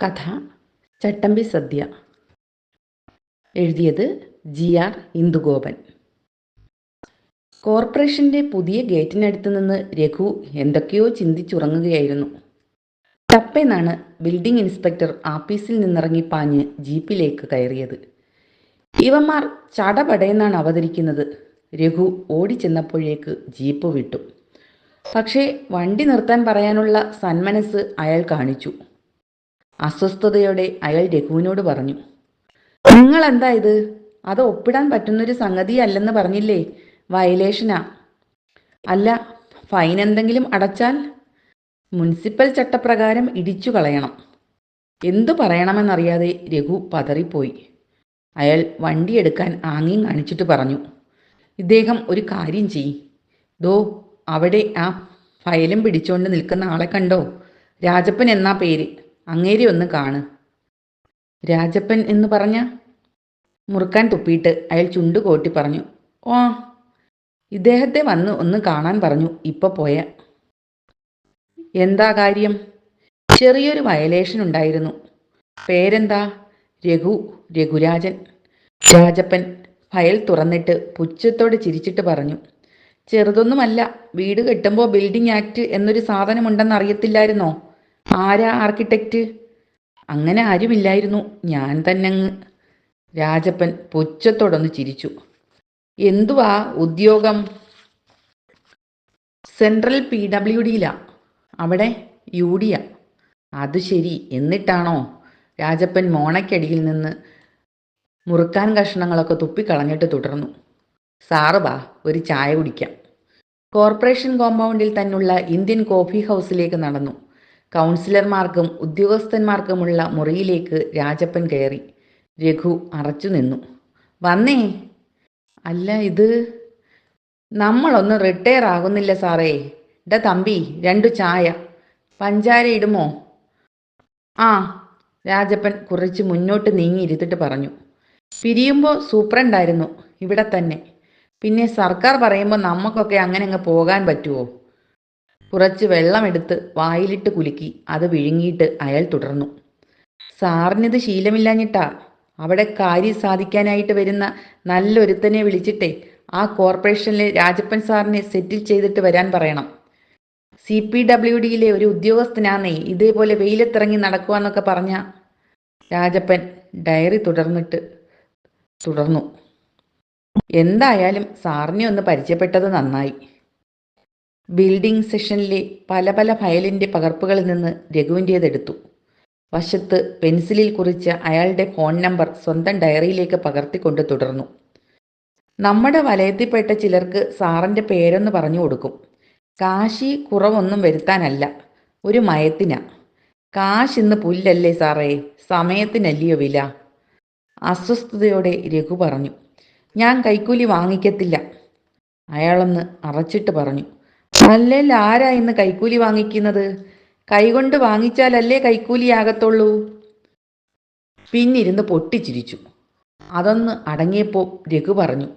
കഥ ചട്ടമ്പി സദ്യ. എഴുതിയത് G R Indugopan. കോർപ്പറേഷന്റെ പുതിയ ഗേറ്റിനടുത്ത് നിന്ന് രഘു എന്തൊക്കെയോ ചിന്തിച്ചുറങ്ങുകയായിരുന്നു. ടപ്പെന്നാണ് ബിൽഡിംഗ് ഇൻസ്പെക്ടർ ആഫീസിൽ നിന്നിറങ്ങി പാഞ്ഞ് ജീപ്പിലേക്ക് കയറിയത്. ഇവന്മാർ ചടപടയെന്നാണ് അവതരിക്കുന്നത്. രഘു ഓടിച്ചെന്നപ്പോഴേക്ക് ജീപ്പ് വിട്ടു. പക്ഷേ വണ്ടി നിർത്താൻ പറയാനുള്ള സന്മനസ് അയാൾ കാണിച്ചു. അസ്വസ്ഥതയോടെ അയാൾ രഘുവിനോട് പറഞ്ഞു നിങ്ങൾ എന്താ ഇത് അത് ഒപ്പിടാൻ പറ്റുന്നൊരു സംഗതിയല്ലെന്ന് പറഞ്ഞില്ലേ വയലേഷനാ. അല്ല ഫൈൻ എന്തെങ്കിലും അടച്ചാൽ മുനിസിപ്പൽ ചട്ടപ്രകാരം ഇടിച്ചു കളയണം. എന്തു പറയണമെന്നറിയാതെ രഘു പതറിപ്പോയി. അയാൾ വണ്ടിയെടുക്കാൻ ആംഗ്യം കാണിച്ചിട്ട് പറഞ്ഞു ഇദ്ദേഹം ഒരു കാര്യം ചെയ് ദോ അവിടെ ആ ഫയലും പിടിച്ചുകൊണ്ട് നിൽക്കുന്ന ആളെ കണ്ടോ? രാജപ്പൻ എന്നാ പേര്. അങ്ങേരെ ഒന്ന് കാണ്. രാജപ്പൻ എന്ന് പറഞ്ഞ? മുറുക്കാൻ തുപ്പിയിട്ട് അയാൾ ചുണ്ടു കോട്ടി പറഞ്ഞു. ഓ ഇദ്ദേഹത്തെ വന്ന് ഒന്ന് കാണാൻ പറഞ്ഞു. ഇപ്പൊ പോയ. എന്താ കാര്യം? ചെറിയൊരു വയലേഷൻ ഉണ്ടായിരുന്നു. പേരെന്താ? രഘു രഘുരാജൻ. രാജപ്പൻ ഫയൽ തുറന്നിട്ട് പുച്ഛത്തോടെ ചിരിച്ചിട്ട് പറഞ്ഞു. ചെറുതൊന്നുമല്ല വീട് കെട്ടുമ്പോൾ ബിൽഡിംഗ് ആക്ട് എന്നൊരു സാധനമുണ്ടെന്ന് അറിയത്തില്ലായിരുന്നോ? ആരാ ആർക്കിടെക്റ്റ് അങ്ങനെ ആരുമില്ലായിരുന്നു. ഞാൻ തന്നെ അങ്ങ്. രാജപ്പൻ പുച്ഛത്തോടൊന്ന് ചിരിച്ചു. എന്തുവാ ഉദ്യോഗം? സെൻട്രൽ പി ഡബ്ല്യു ഡിയിലാ. അവിടെ യു ഡിയാ അത് ശരി. എന്നിട്ടാണോ? രാജപ്പൻ മോണയ്ക്കടിയിൽ നിന്ന് മുറുക്കാൻ കഷ്ണങ്ങളൊക്കെ തുപ്പിക്കളഞ്ഞിട്ട് തുടർന്നു. സാറ് വാ ഒരു ചായ കുടിക്കാം. കോർപ്പറേഷൻ കോമ്പൗണ്ടിൽ തന്നുള്ള ഇന്ത്യൻ കോഫി ഹൗസിലേക്ക് നടന്നു. കൗൺസിലർമാർക്കും ഉദ്യോഗസ്ഥന്മാർക്കുമുള്ള മുറിയിലേക്ക് രാജപ്പൻ കയറി. രഘു അറച്ചു നിന്നു. വന്നേ. അല്ല ഇത് നമ്മളൊന്നും റിട്ടയർ ആകുന്നില്ല സാറേ. ഡ തമ്പി രണ്ടു ചായ. പഞ്ചാര ഇടുമോ? ആ രാജപ്പൻ കുറച്ച് മുന്നോട്ട് നീങ്ങി ഇരുത്തിട്ട് പറഞ്ഞു. പിരിയുമ്പോൾ സൂപ്രണ്ടായിരുന്നു ഇവിടെ തന്നെ. പിന്നെ സർക്കാർ പറയുമ്പോൾ നമുക്കൊക്കെ അങ്ങനെ അങ്ങ് പോകാൻ പറ്റുമോ കുറച്ച് വെള്ളമെടുത്ത് വായിലിട്ട് കുലുക്കി. അത് വിഴുങ്ങിയിട്ട് അയാൾ തുടർന്നു. സാറിനിത് ശീലമില്ലാഞ്ഞിട്ടാ. അവിടെ കാര്യം സാധിക്കാനായിട്ട് വരുന്ന നല്ലൊരുത്തനെ വിളിച്ചിട്ടേ ആ കോർപ്പറേഷനിലെ രാജപ്പൻ സാറിനെ സെറ്റിൽ ചെയ്തിട്ട് വരാൻ പറയണം. സി പി ഡബ്ല്യു ഡിയിലെ ഒരു ഉദ്യോഗസ്ഥനാന്നേ ഇതേപോലെ വെയിലത്തിറങ്ങി നടക്കുവാന്നൊക്കെ പറഞ്ഞ രാജപ്പൻ ഡയറി തുടർന്നിട്ട് തുടർന്നു. എന്തായാലും സാറിനെ ഒന്ന് പരിചയപ്പെട്ടത് നന്നായി. ബിൽഡിംഗ് സെഷനിലെ പല പല ഫയലിന്റെ പകർപ്പുകളിൽ നിന്ന് രഘുവിന്റേതെടുത്തു വശത്ത് പെൻസിലിൽ കുറിച്ച അയാളുടെ ഫോൺ നമ്പർ സ്വന്തം ഡയറിയിലേക്ക് പകർത്തിക്കൊണ്ട് തുടർന്നു. നമ്മുടെ വലയത്തിൽപ്പെട്ട ചിലർക്ക് സാറിന്റെ പേരൊന്ന് പറഞ്ഞു കൊടുക്കും. കാശി കുറവൊന്നും വരുത്താനല്ല. ഒരു മയത്തിനാ. കാശ് ഇന്ന് പുല്ലല്ലേ സാറേ? സമയത്തിനല്ലയോ വില? അസ്വസ്ഥതയോടെ രഘു പറഞ്ഞു. ഞാൻ കൈക്കൂലി വാങ്ങിക്കത്തില്ല. അയാളൊന്ന് അറച്ചിട്ട് പറഞ്ഞു. അല്ലേൽ ആരാ ഇന്ന് കൈക്കൂലി വാങ്ങിക്കുന്നത്? കൈകൊണ്ട് വാങ്ങിച്ചാലല്ലേ കൈക്കൂലിയാകത്തുള്ളൂ. പിന്നിരുന്ന് പൊട്ടിച്ചിരിച്ചു. അതൊന്ന് അടങ്ങിയപ്പോൾ രഘു പറഞ്ഞു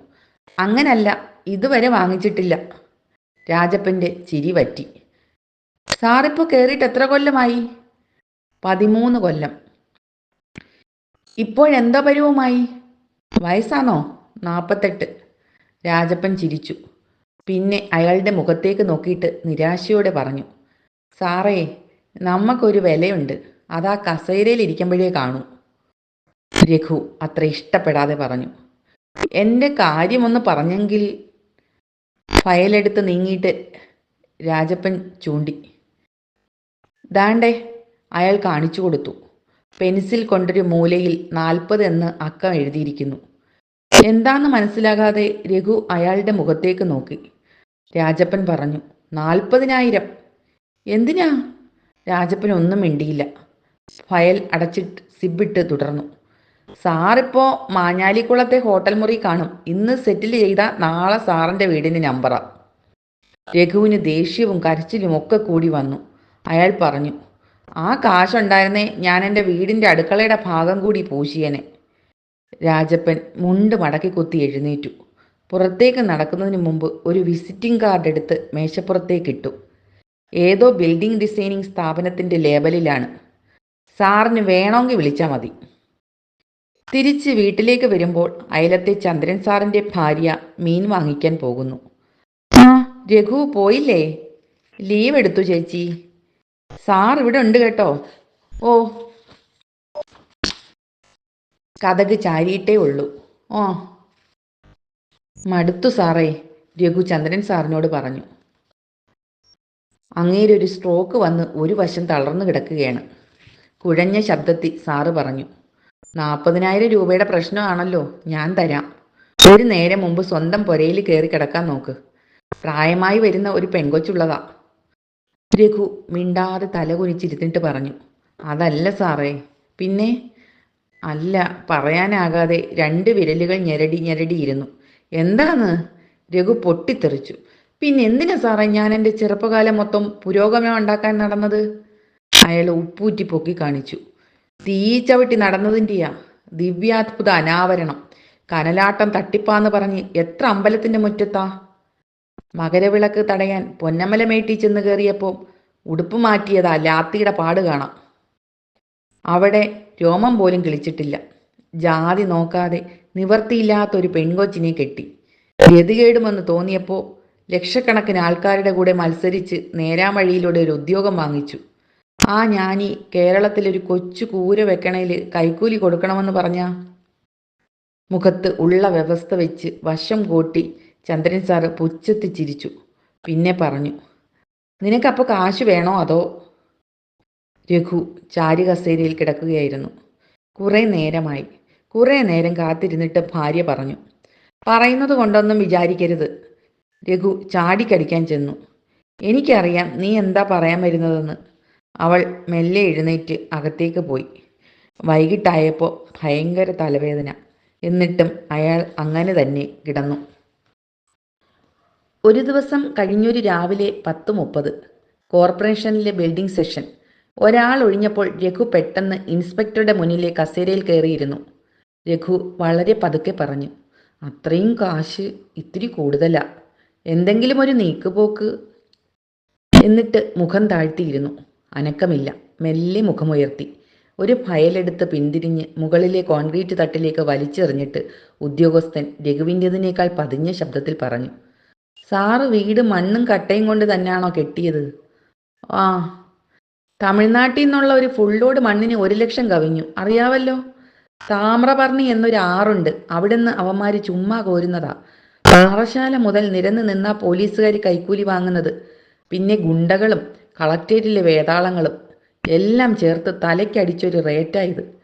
അങ്ങനല്ല ഇതുവരെ വാങ്ങിച്ചിട്ടില്ല. രാജപ്പന്റെ ചിരി പറ്റി സാറിപ്പോൾ കയറിയിട്ട് എത്ര കൊല്ലമായി? പതിമൂന്ന് കൊല്ലം. ഇപ്പോഴെന്താ പരുവമായി? വയസ്സാണോ? നാൽപ്പത്തെട്ട് രാജപ്പൻ ചിരിച്ചു. പിന്നെ അയാളുടെ മുഖത്തേക്ക് നോക്കിയിട്ട് നിരാശയോടെ പറഞ്ഞു സാറേ നമുക്കൊരു വിലയുണ്ട്. അതാ കസേരയിൽ ഇരിക്കുമ്പോഴേ കാണൂ. രഘു അത്ര ഇഷ്ടപ്പെടാതെ പറഞ്ഞു എന്റെ കാര്യമൊന്ന് പറഞ്ഞെങ്കിൽ ഫയലെടുത്ത് നീങ്ങിയിട്ട് രാജപ്പൻ ചൂണ്ടി ദാണ്ടേ അയാൾ കാണിച്ചു കൊടുത്തു. പെൻസിൽ കൊണ്ടൊരു മൂലയിൽ നാൽപ്പത് എന്ന് അക്കം എഴുതിയിരിക്കുന്നു. എന്താന്ന് മനസ്സിലാകാതെ രഘു അയാളുടെ മുഖത്തേക്ക് നോക്കി രാജപ്പൻ പറഞ്ഞു നാൽപ്പതിനായിരം. എന്തിനാ? രാജപ്പൻ ഒന്നും മിണ്ടിയില്ല. ഫയൽ അടച്ചിട്ട് സിബിട്ട് തുടർന്നു. സാറിപ്പോ മാഞ്ഞാലിക്കുളത്തെ ഹോട്ടൽ മുറി കാണും. ഇന്ന് സെറ്റിൽ ചെയ്ത നാളെ സാറിന്റെ വീടിന് നമ്പറാ. രഘുവിന് ദേഷ്യവും കരച്ചിലും ഒക്കെ കൂടി വന്നു. അയാൾ പറഞ്ഞു ആ കാശുണ്ടായിരുന്നേ ഞാൻ എന്റെ വീടിന്റെ അടുക്കളയുടെ ഭാഗം കൂടി പൂശിയനെ. രാജപ്പൻ മുണ്ട് മടക്കി കുത്തി എഴുന്നേറ്റു. പുറത്തേക്ക് നടക്കുന്നതിന് മുമ്പ് ഒരു വിസിറ്റിംഗ് കാർഡ് എടുത്ത് മേശപ്പുറത്തേക്ക് ഇട്ടു. ഏതോ ബിൽഡിംഗ് ഡിസൈനിങ് സ്ഥാപനത്തിന്റെ ലേബലിലാണ് സാറിന് വേണമെങ്കിൽ വിളിച്ചാൽ മതി. തിരിച്ച് വീട്ടിലേക്ക് വരുമ്പോൾ അയലത്തെ ചന്ദ്രൻ സാറിന്റെ ഭാര്യ മീൻ വാങ്ങിക്കാൻ പോകുന്നു. ആ രഘു പോയില്ലേ? ലീവ് എടുത്തു ചേച്ചി. സാർ ഇവിടെ ഉണ്ട് കേട്ടോ. ഓ. കഥക് ചാരിയിട്ടേ ഉള്ളൂ. ഓ മടുത്തു സാറേ രഘുചന്ദ്രൻ സാറിനോട് പറഞ്ഞു. അങ്ങേരൊരു സ്ട്രോക്ക് വന്ന് ഒരു വശം തളർന്നു കിടക്കുകയാണ്. കുഴഞ്ഞ ശബ്ദത്തിൽ സാറ് പറഞ്ഞു നാൽപ്പതിനായിരം രൂപയുടെ പ്രശ്നമാണല്ലോ ഞാൻ തരാം. ഒരു നേരം മുമ്പ് സ്വന്തം പുരയിൽ കയറി കിടക്കാൻ നോക്ക്. പ്രായമായി വരുന്ന ഒരു പെങ്കൊച്ചുള്ളതാ രഘു മിണ്ടാതെ തല കുനിച്ചിരുന്നിട്ട് പറഞ്ഞു അതല്ല സാറേ പിന്നെ? അല്ല പറയാനാകാതെ രണ്ട് വിരലുകൾ ഞെരടി ഞെരടിയിരുന്നു. എന്താണ് രഘു പൊട്ടിത്തെറിച്ചു. പിന്നെ എന്തിനാ സാറേ ഞാൻ എന്റെ ചെറുപ്പകാലം മൊത്തം പുരോഗമനം ഉണ്ടാക്കാൻ നടന്നത്? അയാൾ ഉപ്പൂറ്റി പൊക്കി കാണിച്ചു. തീ ചവിട്ടി നടന്നതിന്റെയാ. ദിവ്യാത്ഭുത അനാവരണം. കനലാട്ടം തട്ടിപ്പാന്ന് പറഞ്ഞ് എത്ര അമ്പലത്തിന്റെ മുറ്റത്താ? മകരവിളക്ക് തടയാൻ പൊന്നമലമേട്ടി ചെന്ന് കയറിയപ്പോൾ ഉടുപ്പ് മാറ്റിയതാ ലാത്തിയുടെ പാട് കാണാം. അവിടെ രോമം പോലും കിളിച്ചിട്ടില്ല. ജാതി നോക്കാതെ നിവർത്തിയില്ലാത്തൊരു പെൺകൊച്ചിനെ കെട്ടി. ഗതികേടുമെന്ന് തോന്നിയപ്പോൾ ലക്ഷക്കണക്കിന് ആൾക്കാരുടെ കൂടെ മത്സരിച്ച് നേരാമഴിയിലൂടെ ഒരു ഉദ്യോഗം വാങ്ങിച്ചു. ആ ഞാനി കേരളത്തിലൊരു കൊച്ചു കൂര വെക്കണയിൽ കൈക്കൂലി കൊടുക്കണമെന്ന് പറഞ്ഞ? മുഖത്ത് ഉള്ള വ്യവസ്ഥ വെച്ച് വശം കൂട്ടി ചന്ദ്രൻ സാറ് പുച്ഛത്തി ചിരിച്ചു. പിന്നെ പറഞ്ഞു നിനക്കപ്പോൾ കാശ് വേണോ അതോ? രഘു ചാരി കസേരയിൽ കിടക്കുകയായിരുന്നു. കുറേ നേരമായി. കുറേ നേരം കാത്തിരുന്നിട്ട് ഭാര്യ പറഞ്ഞു പറയുന്നത് കൊണ്ടൊന്നും വിചാരിക്കരുത്. രഘു ചാടിക്കടിക്കാൻ ചെന്നു. എനിക്കറിയാം നീ എന്താ പറയാൻ വരുന്നതെന്ന്. അവൾ മെല്ലെ എഴുന്നേറ്റ് അകത്തേക്ക് പോയി. വൈകിട്ടായപ്പോൾ ഭയങ്കര തലവേദന. എന്നിട്ടും അയാൾ അങ്ങനെ തന്നെ കിടന്നു. ഒരു ദിവസം കഴിഞ്ഞൊരു രാവിലെ പത്ത് മുപ്പത്. കോർപ്പറേഷനിലെ ബിൽഡിംഗ് സെഷൻ ഒരാൾ ഒഴിഞ്ഞപ്പോൾ രഘു പെട്ടെന്ന് ഇൻസ്പെക്ടറുടെ മുന്നിലെ കസേരയിൽ കയറിയിരുന്നു. രഘു വളരെ പതുക്കെ പറഞ്ഞു അത്രയും കാശ് ഇത്തിരി കൂടുതലാ. എന്തെങ്കിലും ഒരു നീക്കുപോക്ക് എന്നിട്ട് മുഖം താഴ്ത്തിയിരുന്നു. അനക്കമില്ല. മെല്ലെ മുഖമുയർത്തി. ഒരു ഫയലെടുത്ത് പിന്തിരിഞ്ഞ് മുകളിലെ കോൺക്രീറ്റ് തട്ടിലേക്ക് വലിച്ചെറിഞ്ഞിട്ട് ഉദ്യോഗസ്ഥൻ രഘുവിന്റെതിനേക്കാൾ പതിഞ്ഞ ശബ്ദത്തിൽ പറഞ്ഞു സാറ് വീട് മണ്ണും കട്ടയും കൊണ്ട് തന്നെയാണോ കെട്ടിയത്? ആ തമിഴ്നാട്ടിൽ നിന്നുള്ള ഒരു ഫുള്ളോട് മണ്ണിന് ഒരു ലക്ഷം കവിഞ്ഞു. അറിയാവല്ലോ? താമ്രപർണി എന്നൊരു ആറുണ്ട്. അവിടുന്ന് അവന്മാര് ചുമ്മാ കോരുന്നതാ. പാറശാല മുതൽ നിരന്ന് നിന്ന പോലീസുകാർ കൈക്കൂലി വാങ്ങുന്നത്. പിന്നെ ഗുണ്ടകളും കളക്ടറേറ്റിലെ വേതാളങ്ങളും എല്ലാം ചേർത്ത് തലയ്ക്കടിച്ചൊരു റേറ്റായത്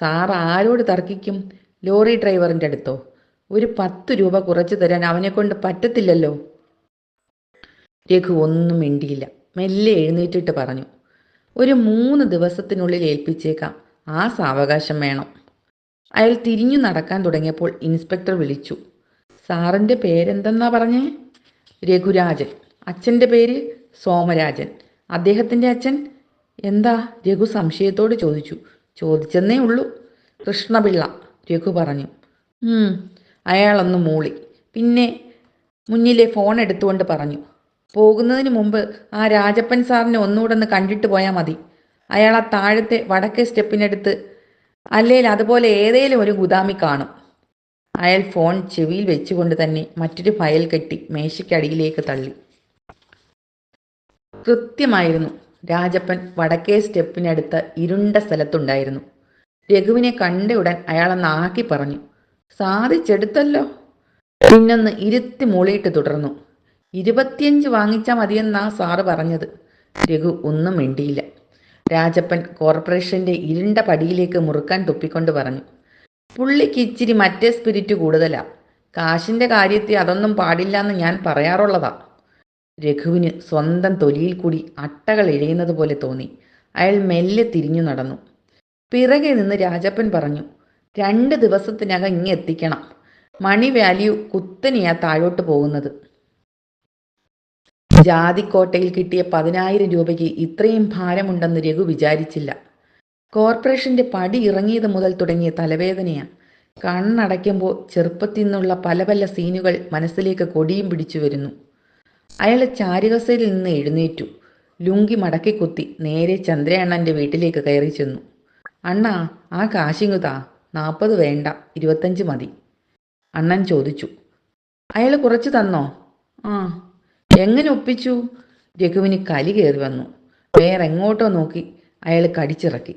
സാർ ആരോട് തർക്കിക്കും? ലോറി ഡ്രൈവറിന്റെ അടുത്തോ? ഒരു പത്ത് രൂപ കുറച്ച് തരാൻ അവനെ കൊണ്ട് പറ്റത്തില്ലല്ലോ? രഘു ഒന്നും മിണ്ടിയില്ല. മെല്ലെ എഴുന്നേറ്റിട്ട് പറഞ്ഞു. ഒരു മൂന്ന് ദിവസത്തിനുള്ളിൽ ഏൽപ്പിച്ചേക്കാം. ആ സാവകാശം വേണം. അയാൾ തിരിഞ്ഞു നടക്കാൻ തുടങ്ങിയപ്പോൾ ഇൻസ്പെക്ടർ വിളിച്ചു. സാറിന്റെ പേരെന്തെന്നാ പറഞ്ഞേ? രഘുരാജൻ. അച്ഛന്റെ പേര്? സോമരാജൻ. അദ്ദേഹത്തിന്റെ അച്ഛൻ? എന്താ? രഘു സംശയത്തോട് ചോദിച്ചു. ചോദിച്ചെന്നേ ഉള്ളൂ. കൃഷ്ണപിള്ള രഘു പറഞ്ഞു. അയാളൊന്ന് മൂളി. പിന്നെ മുന്നിലെ ഫോൺ എടുത്തുകൊണ്ട് പറഞ്ഞു. പോകുന്നതിന് മുമ്പ് ആ രാജപ്പൻ സാറിനെ ഒന്നുകൂടെ ഒന്ന് കണ്ടിട്ട് പോയാൽ മതി. അയാൾ ആ താഴത്തെ വടക്കേ സ്റ്റെപ്പിനടുത്ത് അല്ലെങ്കിൽ അതുപോലെ ഏതേലും ഒരു ഗുദാമി കാണും. അയാൾ ഫോൺ ചെവിയിൽ വെച്ചുകൊണ്ട് തന്നെ മറ്റൊരു ഫയൽ കെട്ടി മേശയ്ക്കടിയിലേക്ക് തള്ളി. കൃത്യമായിരുന്നു. രാജപ്പൻ വടക്കേ സ്റ്റെപ്പിനടുത്ത് ഇരുണ്ട സ്ഥലത്തുണ്ടായിരുന്നു. രഘുവിനെ കണ്ട ഉടൻ അയാളെന്ന് ആക്കി പറഞ്ഞു. സാധിച്ചെടുത്തല്ലോ. പിന്നൊന്ന് ഇരുത്തി മൂളിയിട്ട് തുടർന്നു. ഇരുപത്തിയഞ്ച് വാങ്ങിച്ചാൽ മതിയെന്നാ സാറ് പറഞ്ഞത്. രഘു ഒന്നും മിണ്ടിയില്ല. രാജപ്പൻ കോർപ്പറേഷന്റെ ഇരുണ്ട പടിയിലേക്ക് മുറുക്കാൻ തുപ്പിക്കൊണ്ട് പറഞ്ഞു. പുള്ളിക്ക് ഇച്ചിരി മറ്റേ സ്പിരിറ്റ് കൂടുതലാ. കാശിന്റെ കാര്യത്തിൽ അതൊന്നും പാടില്ലാന്ന് ഞാൻ പറയാറുള്ളതാ. രഘുവിന് സ്വന്തം തൊലിയിൽ കൂടി അട്ടകൾ ഇഴയുന്നത് പോലെ തോന്നി. അയാൾ മെല്ലെ തിരിഞ്ഞു നടന്നു. പിറകെ നിന്ന് രാജപ്പൻ പറഞ്ഞു രണ്ട് ദിവസത്തിനകം ഇങ്ങ് എത്തിക്കണം. മണി വാല്യൂ കുത്തനെയാ താഴോട്ട് പോകുന്നത്. ജാതിക്കോട്ടയിൽ കിട്ടിയ പതിനായിരം രൂപയ്ക്ക് ഇത്രയും ഭാരമുണ്ടെന്ന് രഘു വിചാരിച്ചില്ല. കോർപ്പറേഷന്റെ പടി ഇറങ്ങിയത് മുതൽ തുടങ്ങിയ തലവേദനയാണ് കണ്ണടയ്ക്കുമ്പോൾ ചെറുപ്പത്തിൽ നിന്നുള്ള പല പല സീനുകൾ മനസ്സിലേക്ക് കൊടിയും പിടിച്ചു വരുന്നു. അയാൾ ചാരുകസയിൽ നിന്ന് എഴുന്നേറ്റു. ലുങ്കി മടക്കി കുത്തി നേരെ ചന്ദ്രയണ്ണന്റെ വീട്ടിലേക്ക് കയറി ചെന്നു. അണ്ണാ ആ കാശിങ്ങുതാ. നാൽപ്പത് വേണ്ട. ഇരുപത്തഞ്ച് മതി. അണ്ണൻ ചോദിച്ചു. അയാൾ കുറച്ച് തന്നോ? ആ. എങ്ങനെ ഒപ്പിച്ചു? രഘുവിന് കലി കയറി വന്നു. വേറെ എങ്ങോട്ടോ നോക്കി അയാൾ കടിച്ചിറക്കി.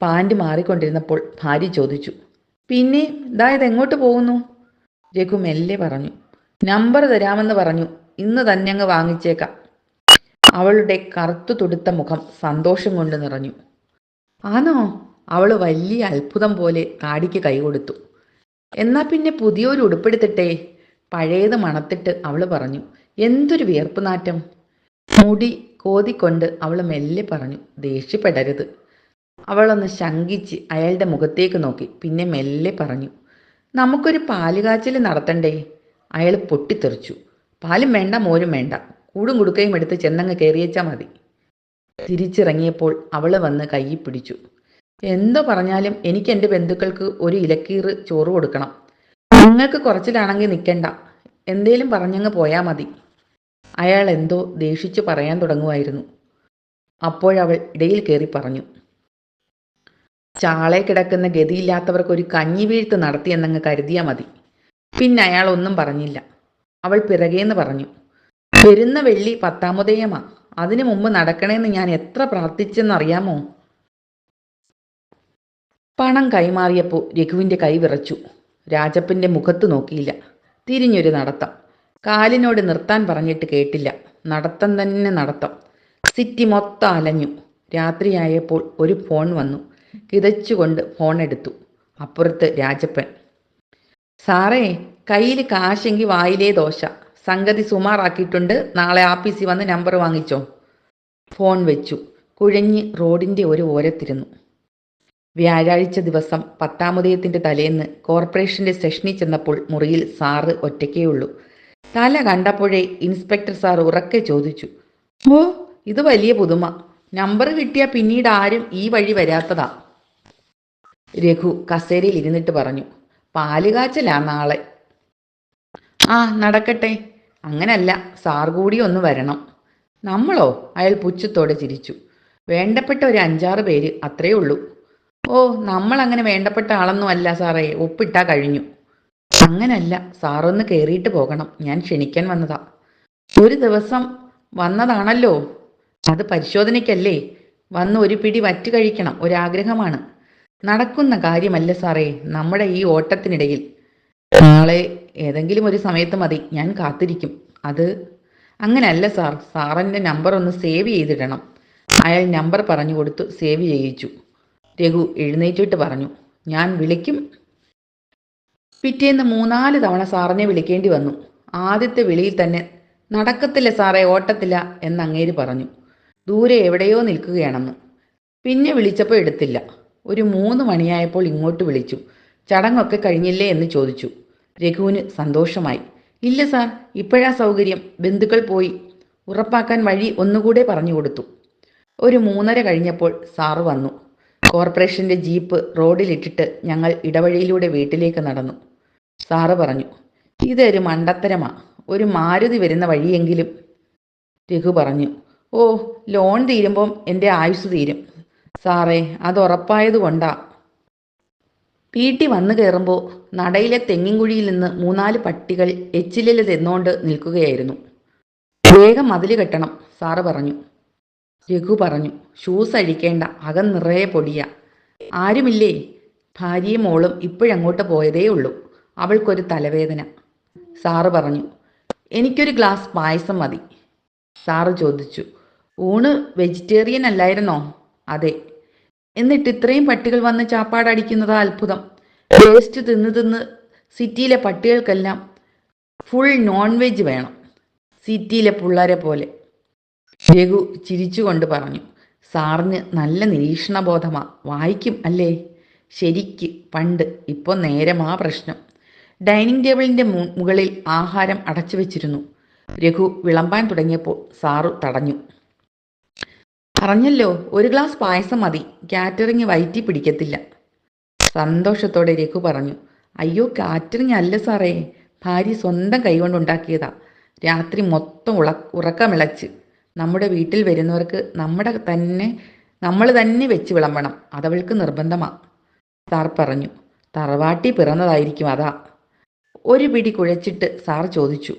പാന്റ് മാറിക്കൊണ്ടിരുന്നപ്പോൾ ഭാര്യ ചോദിച്ചു പിന്നെ ദാ ഇത് എങ്ങോട്ട് പോകുന്നു? രഘു മെല്ലെ പറഞ്ഞു നമ്പർ തരാമെന്ന് പറഞ്ഞു. ഇന്ന് തന്നെ അങ്ങ് വാങ്ങിച്ചേക്കാം. അവളുടെ കറുത്തു തുടുത്ത മുഖം സന്തോഷം കൊണ്ട് നിറഞ്ഞു. ആണോ അവൾ വലിയ അത്ഭുതം പോലെ താടിക്ക് കൈ കൊടുത്തു എന്നാ പിന്നെ പുതിയൊരു ഉടുപ്പെടുത്തിട്ടെ? പഴയത് മണത്തിട്ട് അവൾ പറഞ്ഞു എന്തൊരു വിയർപ്പ് നാറ്റം മുടി കോതിക്കൊണ്ട് അവൾ മെല്ലെ പറഞ്ഞു ദേഷ്യപ്പെടരുത്. അവളൊന്ന് ശങ്കിച്ച് അയാളുടെ മുഖത്തേക്ക് നോക്കി പിന്നെ മെല്ലെ പറഞ്ഞു നമുക്കൊരു പാലുകാച്ചൽ നടത്തണ്ടേ? അയാൾ പൊട്ടിത്തെറിച്ചു പാലും വേണ്ട മോരും വേണ്ട കൂടും കുടുക്കയും എടുത്ത് ചെന്നങ്ങ് കയറിയേച്ചാൽ മതി. തിരിച്ചിറങ്ങിയപ്പോൾ അവൾ വന്ന് കൈ പിടിച്ചു എന്തോ പറഞ്ഞാലും എനിക്ക് എന്റെ ബന്ധുക്കൾക്ക് ഒരു ഇലക്കീറ് ചോറ് കൊടുക്കണം നിങ്ങൾക്ക് കുറച്ചിലാണെങ്കിൽ നിൽക്കണ്ട എന്തേലും പറഞ്ഞങ്ങ് പോയാൽ മതി. അയാൾ എന്തോ ദേഷിച്ചു പറയാൻ തുടങ്ങുമായിരുന്നു. അപ്പോഴവൾ ഇടയിൽ കയറി പറഞ്ഞു. ചാളെ കിടക്കുന്ന ഗതിയില്ലാത്തവർക്ക് ഒരു കഞ്ഞി വീഴ്ത്ത് നടത്തിയെന്നങ്ങ് കരുതിയാൽ മതി. പിന്നെ അയാൾ ഒന്നും പറഞ്ഞില്ല. അവൾ പിറകേന്ന് പറഞ്ഞു. വരുന്ന വെള്ളി പത്താമുദയമാ അതിനു മുമ്പ് നടക്കണേന്ന് ഞാൻ എത്ര പ്രാർത്ഥിച്ചെന്നറിയാമോ? പണം കൈമാറിയപ്പോൾ രഘുവിന്റെ കൈ വിറച്ചു. രാജപ്പന്റെ മുഖത്ത് നോക്കിയില്ല. തിരിഞ്ഞൊരു നടത്തം. കാലിനോട് നിർത്താൻ പറഞ്ഞിട്ട് കേട്ടില്ല. നടത്തം തന്നെ നടത്തം. സിറ്റി മൊത്തം അലഞ്ഞു. രാത്രിയായപ്പോൾ ഒരു ഫോൺ വന്നു. കിതച്ചുകൊണ്ട് ഫോൺ എടുത്തു. അപ്പുറത്ത് രാജപ്പൻ. സാറേ കയ്യിൽ കാശെങ്കിൽ വായിലേ ദോശ. സംഗതി സുമാറാക്കിയിട്ടുണ്ട്. നാളെ ആപ്പീസിൽ വന്ന് നമ്പർ വാങ്ങിച്ചോ. ഫോൺ വെച്ചു. കുഴഞ്ഞ് റോഡിന്റെ ഒരു ഓരത്തിരുന്നു. വ്യാഴാഴ്ച ദിവസം പത്താമുദയത്തിന്റെ തലേന്ന് കോർപ്പറേഷന്റെ സെഷനിൽ ചെന്നപ്പോൾ മുറിയിൽ സാറ് ഒറ്റയ്ക്കേയുള്ളൂ. തല കണ്ടപ്പോഴേ ഇൻസ്പെക്ടർ സാർ ഉറക്കെ ചോദിച്ചു ഓ ഇത് വലിയ പുതുമ. നമ്പർ കിട്ടിയാൽ പിന്നീട് ആരും ഈ വഴി വരാത്തതാ. രഘു കസേരയിൽ ഇരുന്നിട്ട് പറഞ്ഞു പാലുകാച്ചലാ നാളെ. ആ നടക്കട്ടെ. അങ്ങനല്ല സാർ കൂടി ഒന്ന് വരണം. നമ്മളോ? അയാൾ പുച്ഛത്തോടെ ചിരിച്ചു. വേണ്ടപ്പെട്ട ഒരു അഞ്ചാറ് പേര് അത്രയേ ഉള്ളൂ. ഓ നമ്മൾ അങ്ങനെ വേണ്ടപ്പെട്ട ആളൊന്നും അല്ല സാറേ. ഒപ്പിട്ടാ കഴിഞ്ഞു. അങ്ങനല്ല. സാറൊന്ന് കയറിയിട്ട് പോകണം. ഞാൻ ക്ഷണിക്കാൻ വന്നതാ. ഒരു ദിവസം വന്നതാണല്ലോ. അത് പരിശോധനയ്ക്കല്ലേ. വന്ന് ഒരു പിടി വറ്റ് കഴിക്കണം. ഒരാഗ്രഹമാണ്. നടക്കുന്ന കാര്യമല്ല സാറേ. നമ്മുടെ ഈ ഓട്ടത്തിനിടയിൽ. നാളെ ഏതെങ്കിലും ഒരു സമയത്ത് മതി. ഞാൻ കാത്തിരിക്കും. അത് അങ്ങനല്ല സാർ. സാറിന്റെ നമ്പർ ഒന്ന് സേവ് ചെയ്തിടണം. അയാൾ നമ്പർ പറഞ്ഞു കൊടുത്തു. സേവ് ചെയ്യിച്ചു. രഘു എഴുന്നേറ്റിട്ട് പറഞ്ഞു ഞാൻ വിളിക്കും. പിറ്റേന്ന് മൂന്നാൽ തവണ സാറിനെ വിളിക്കേണ്ടി വന്നു. ആദ്യത്തെ വിളിയിൽ തന്നെ നടക്കത്തില്ല സാറേ ഓട്ടത്തില്ല എന്ന് അങ്ങേര് പറഞ്ഞു. ദൂരെ എവിടെയോ നിൽക്കുകയാണെന്ന്. പിന്നെ വിളിച്ചപ്പോൾ എടുത്തില്ല. ഒരു മൂന്ന് മണിയായപ്പോൾ ഇങ്ങോട്ട് വിളിച്ചു. ചടങ്ങൊക്കെ കഴിഞ്ഞില്ലേ എന്ന് ചോദിച്ചു. രഘുവിന് സന്തോഷമായി. ഇല്ല സാർ ഇപ്പോഴാ സൗകര്യം. ബന്ധുക്കൾ പോയി. ഉറപ്പാക്കാൻ വഴി ഒന്നുകൂടെ പറഞ്ഞു കൊടുത്തു. ഒരു മൂന്നര കഴിഞ്ഞപ്പോൾ സാറ് വന്നു. കോർപ്പറേഷന്റെ ജീപ്പ് റോഡിലിട്ടിട്ട് ഞങ്ങൾ ഇടവഴിയിലൂടെ വീട്ടിലേക്ക് നടന്നു. സാറ് പറഞ്ഞു ഇതൊരു മണ്ടത്തരമാ. ഒരു മാരുതി വരുന്ന വഴിയെങ്കിലും രഘു പറഞ്ഞു ഓ ലോൺ തീരുമ്പം എന്റെ ആയുസ് തീരും. സാറേ അത് ഉറപ്പായത് കൊണ്ടാ. വീട്ടിൽ വന്നു കയറുമ്പോൾ നടയിലെ തെങ്ങിൻകുഴിയിൽ നിന്ന് മൂന്നാൽ പട്ടികൾ എച്ചിലിൽ തിന്നോണ്ട് നിൽക്കുകയായിരുന്നു. വേഗം മതിൽ കെട്ടണം സാറ് പറഞ്ഞു. രഘു പറഞ്ഞു ഷൂസ് അഴിക്കേണ്ട അകം നിറയെ പൊടിയ. ആരുമില്ലേ? ഭാര്യയും മോളും ഇപ്പോഴങ്ങോട്ട് പോയതേ ഉള്ളൂ. അവൾക്കൊരു തലവേദന. സാറ് പറഞ്ഞു എനിക്കൊരു ഗ്ലാസ് പായസം മതി. സാറ് ചോദിച്ചു ഊണ് വെജിറ്റേറിയൻ അല്ലായിരുന്നോ? അതെ. എന്നിട്ട് ഇത്രയും പട്ടികൾ വന്ന് ചാപ്പാടടിക്കുന്നതാ അത്ഭുതം. വേസ്റ്റ് തിന്ന് തിന്ന് സിറ്റിയിലെ പട്ടികൾക്കെല്ലാം ഫുൾ നോൺ വെജ് വേണം. സിറ്റിയിലെ പിള്ളേരെ പോലെ. രഘു ചിരിച്ചുകൊണ്ട് പറഞ്ഞു സാറിന് നല്ല നിരീക്ഷണബോധമാ വായിക്കും അല്ലേ? ശരിക്ക് പണ്ട് ഇപ്പോൾ നേരമാ പ്രശ്നം. ഡൈനിങ് ടേബിളിന്റെ മുകളിൽ ആഹാരം അടച്ചു വെച്ചിരുന്നു. രഘു വിളമ്പാൻ തുടങ്ങിയപ്പോൾ സാറു തടഞ്ഞു. പറഞ്ഞല്ലോ ഒരു ഗ്ലാസ് പായസം മതി കാറ്ററിങ് വയറ്റി പിടിക്കത്തില്ല. സന്തോഷത്തോടെ രഘു പറഞ്ഞു അയ്യോ കാറ്ററിങ് അല്ല സാറേ ഭാര്യ സ്വന്തം കൈകൊണ്ടുണ്ടാക്കിയതാ. രാത്രി മൊത്തം ഉള ഉറക്കമിളച്ച്. നമ്മുടെ വീട്ടിൽ വരുന്നവർക്ക് നമ്മുടെ തന്നെ നമ്മൾ തന്നെ വെച്ച് വിളമ്പണം. അതവൾക്ക് നിർബന്ധമാ. സാർ പറഞ്ഞു. തറവാട്ടി പിറന്നതായിരിക്കും അതാ. ഒരു പിടി കുഴച്ചിട്ട് സാർ ചോദിച്ചു.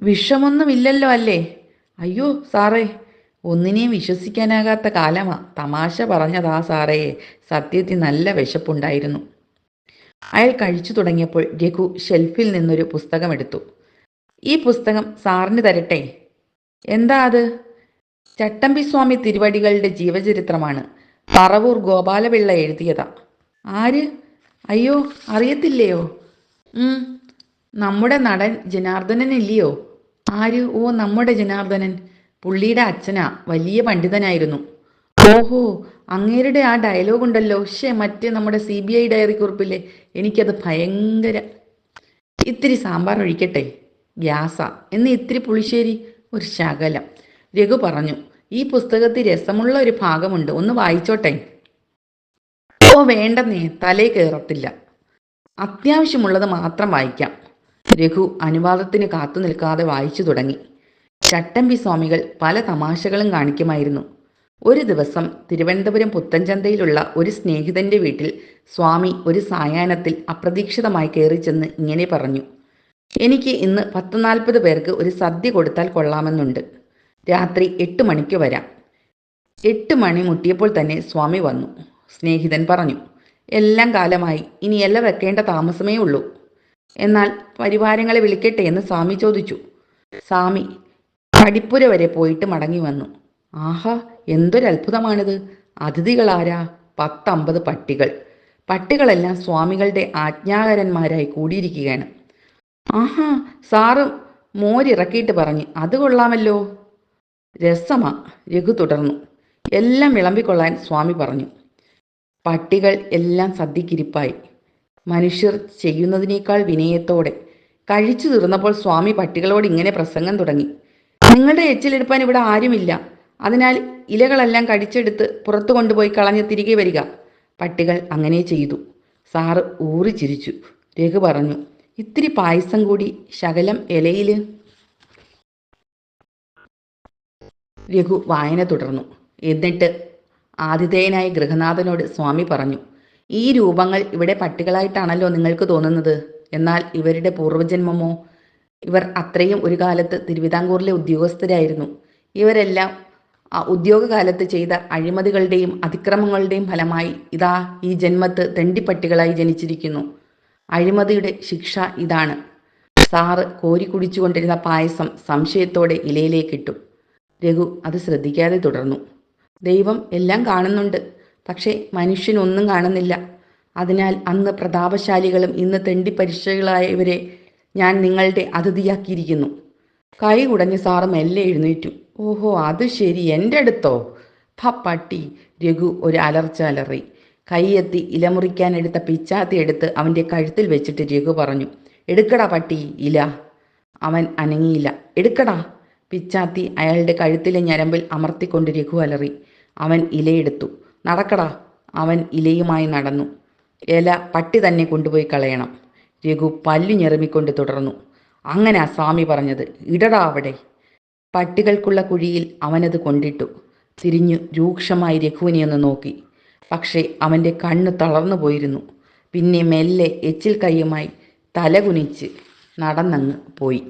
വിഷമൊന്നുമില്ലല്ലോ അല്ലേ? അയ്യോ സാറേ ഒന്നിനെയും വിശ്വസിക്കാനാകാത്ത കാലമാ. തമാശ പറഞ്ഞതാ സാറേ. സത്യത്തിൽ നല്ല വിശപ്പുണ്ടായിരുന്നു. അയാൾ കഴിച്ചു തുടങ്ങിയപ്പോൾ രഘു ഷെൽഫിൽ നിന്നൊരു പുസ്തകമെടുത്തു ഈ പുസ്തകം സാറിന് തരട്ടെ? എന്താ അത്? ചട്ടമ്പി സ്വാമി തിരുവടികളുടെ ജീവചരിത്രമാണ്. പറവൂർ ഗോപാലപിള്ള എഴുതിയതാ. ആര്? അയ്യോ അറിയത്തില്ലയോ? നമ്മുടെ നടൻ ജനാർദ്ദനൻ ഇല്ലയോ ആര്? ഓ നമ്മുടെ ജനാർദ്ദനൻ. പുള്ളിയുടെ അച്ഛനാ വലിയ പണ്ഡിതനായിരുന്നു. ഓഹോ അങ്ങേരുടെ ആ ഡയലോഗ് ഉണ്ടല്ലോ. ഷേ മറ്റേ നമ്മുടെ സി ബി ഐ ഡയറി കുറിപ്പില്ലേ? എനിക്കത് ഭയങ്കര. ഇത്തിരി സാമ്പാർ ഒഴിക്കട്ടെ? ഗ്യാസാ. എന്ന് ഇത്തിരി പുളിശ്ശേരി. ഒരു ശകലം. രഘു പറഞ്ഞു ഈ പുസ്തകത്തിൽ രസമുള്ള ഒരു ഭാഗമുണ്ട്. ഒന്ന് വായിച്ചോട്ടെ. ഓ വേണ്ടെന്നേ. തലേ കയറത്തില്ല അത്യാവശ്യമുള്ളത് മാത്രം വായിക്കാം. രഘു അനുവാദത്തിന് കാത്തു നിൽക്കാതെ വായിച്ചു തുടങ്ങി. ചട്ടമ്പി സ്വാമികൾ പല തമാശകളും കാണിക്കുമായിരുന്നു. ഒരു ദിവസം തിരുവനന്തപുരം പുത്തൻചന്തയിലുള്ള ഒരു സ്നേഹിതന്റെ വീട്ടിൽ സ്വാമി ഒരു സായാഹ്നത്തിൽ അപ്രതീക്ഷിതമായി കയറി ചെന്ന് ഇങ്ങനെ പറഞ്ഞു എനിക്ക് ഇന്ന് പത്ത് നാൽപ്പത് പേർക്ക് ഒരു സദ്യ കൊടുത്താൽ കൊള്ളാമെന്നുണ്ട്. രാത്രി എട്ട് മണിക്ക് വരാം. എട്ട് മണി മുട്ടിയപ്പോൾ തന്നെ സ്വാമി വന്നു. സ്നേഹിതൻ പറഞ്ഞു എല്ലാം കാലമായി ഇനി എല്ലാം വെക്കേണ്ട താമസമേ ഉള്ളൂ. എന്നാൽ പരിവാരങ്ങളെ വിളിക്കട്ടെ എന്ന് സ്വാമി ചോദിച്ചു. സ്വാമി പഠിപ്പുര വരെ പോയിട്ട് മടങ്ങി വന്നു. ആഹാ എന്തൊരത്ഭുതമാണിത്. അതിഥികളാരാ? പത്തമ്പത് പട്ടികൾ. പട്ടികളെല്ലാം സ്വാമികളുടെ ആജ്ഞാകരന്മാരായി കൂടിയിരിക്കുകയാണ്. ആഹാ സാറ് മോരിറക്കിയിട്ട് പറഞ്ഞു. അത് കൊള്ളാമല്ലോ. രസമാ. രഘു തുടർന്നു. എല്ലാം വിളമ്പിക്കൊള്ളാൻ സ്വാമി പറഞ്ഞു. പട്ടികൾ എല്ലാം സദ്യക്കിരിപ്പായി. മനുഷ്യർ ചെയ്യുന്നതിനേക്കാൾ വിനയത്തോടെ. കഴിച്ചു തീർന്നപ്പോൾ സ്വാമി പട്ടികളോട് ഇങ്ങനെ പ്രസംഗം തുടങ്ങി. നിങ്ങളുടെ എച്ചിലെടുപ്പാൻ ഇവിടെ ആരുമില്ല. അതിനാൽ ഇലകളെല്ലാം കടിച്ചെടുത്ത് പുറത്തു കൊണ്ടുപോയി കളഞ്ഞ് തിരികെ വരിക. പട്ടികൾ അങ്ങനെ ചെയ്തു. സാറ് ഊറിച്ചിരിച്ചു. രഘു പറഞ്ഞു. ഇത്തിരി പായസം കൂടി ശകലം ഇലയിൽ രഘു വായന തുടർന്നു. എന്നിട്ട് ആതിഥേയനായ ഗൃഹനാഥനോട് സ്വാമി പറഞ്ഞു ഈ രൂപങ്ങൾ ഇവിടെ പട്ടികളായിട്ടാണല്ലോ നിങ്ങൾക്ക് തോന്നുന്നത്. എന്നാൽ ഇവരുടെ പൂർവജന്മമോ? ഇവർ അത്രയും ഒരു കാലത്ത് തിരുവിതാംകൂറിലെ ഉദ്യോഗസ്ഥരായിരുന്നു. ഇവരെല്ലാം ഉദ്യോഗകാലത്ത് ചെയ്ത അഴിമതികളുടെയും അതിക്രമങ്ങളുടെയും ഫലമായി ഇതാ ഈ ജന്മത്ത് തെണ്ടിപ്പട്ടികളായി ജനിച്ചിരിക്കുന്നു. അഴിമതിയുടെ ശിക്ഷ ഇതാണ്. സാറ് കോരി കുടിച്ചുകൊണ്ടിരുന്ന പായസം സംശയത്തോടെ ഇലയിലേക്കിട്ടു. രഘു അത് ശ്രദ്ധിക്കാതെ തുടർന്നു. ദൈവം എല്ലാം കാണുന്നുണ്ട് പക്ഷേ മനുഷ്യനൊന്നും കാണുന്നില്ല. അതിനാൽ അന്ന് പ്രതാപശാലികളും ഇന്ന് തെണ്ടിപ്പരിശകളായവരെ ഞാൻ നിങ്ങളുടെ അതിഥിയാക്കിയിരിക്കുന്നു. കൈ കുടഞ്ഞ് സാറ് മെല്ലെ എഴുന്നേറ്റു. ഓഹോ അത് ശരി. എന്റെ അടുത്തോ? ഭ പട്ടി. രഘു ഒരു അലർച്ച അലറി. കൈയെത്തി ഇലമുറിക്കാൻ എടുത്ത പിച്ചാത്തി എടുത്ത് അവന്റെ കഴുത്തിൽ വെച്ചിട്ട് രഘു പറഞ്ഞു എടുക്കടാ പട്ടി ഇല. അവൻ അനങ്ങിയില്ല. എടുക്കടാ. പിച്ചാത്തി അയാളുടെ കഴുത്തിലെ ഞരമ്പിൽ അമർത്തിക്കൊണ്ട് രഘു അലറി. അവൻ ഇലയെടുത്തു. നടക്കടാ. അവൻ ഇലയുമായി നടന്നു. ഇല പട്ടി തന്നെ കൊണ്ടുപോയി കളയണം. രഘു പല്ലു ഞെറുമിക്കൊണ്ട് തുടർന്നു. അങ്ങനെ സ്വാമി പറഞ്ഞത്. ഇടടാ അവിടെ. പട്ടികൾക്കുള്ള കുഴിയിൽ അവനത് കൊണ്ടിട്ടു. തിരിഞ്ഞു രൂക്ഷമായി രഘുവിനെ ഒന്ന് നോക്കി. പക്ഷേ അവന്റെ കണ്ണ് തളർന്നു പോയിരുന്നു. പിന്നെ മെല്ലെ എച്ചിൽ കൈയുമായി തലകുനിച്ച് നടന്നങ്ങ് പോയി.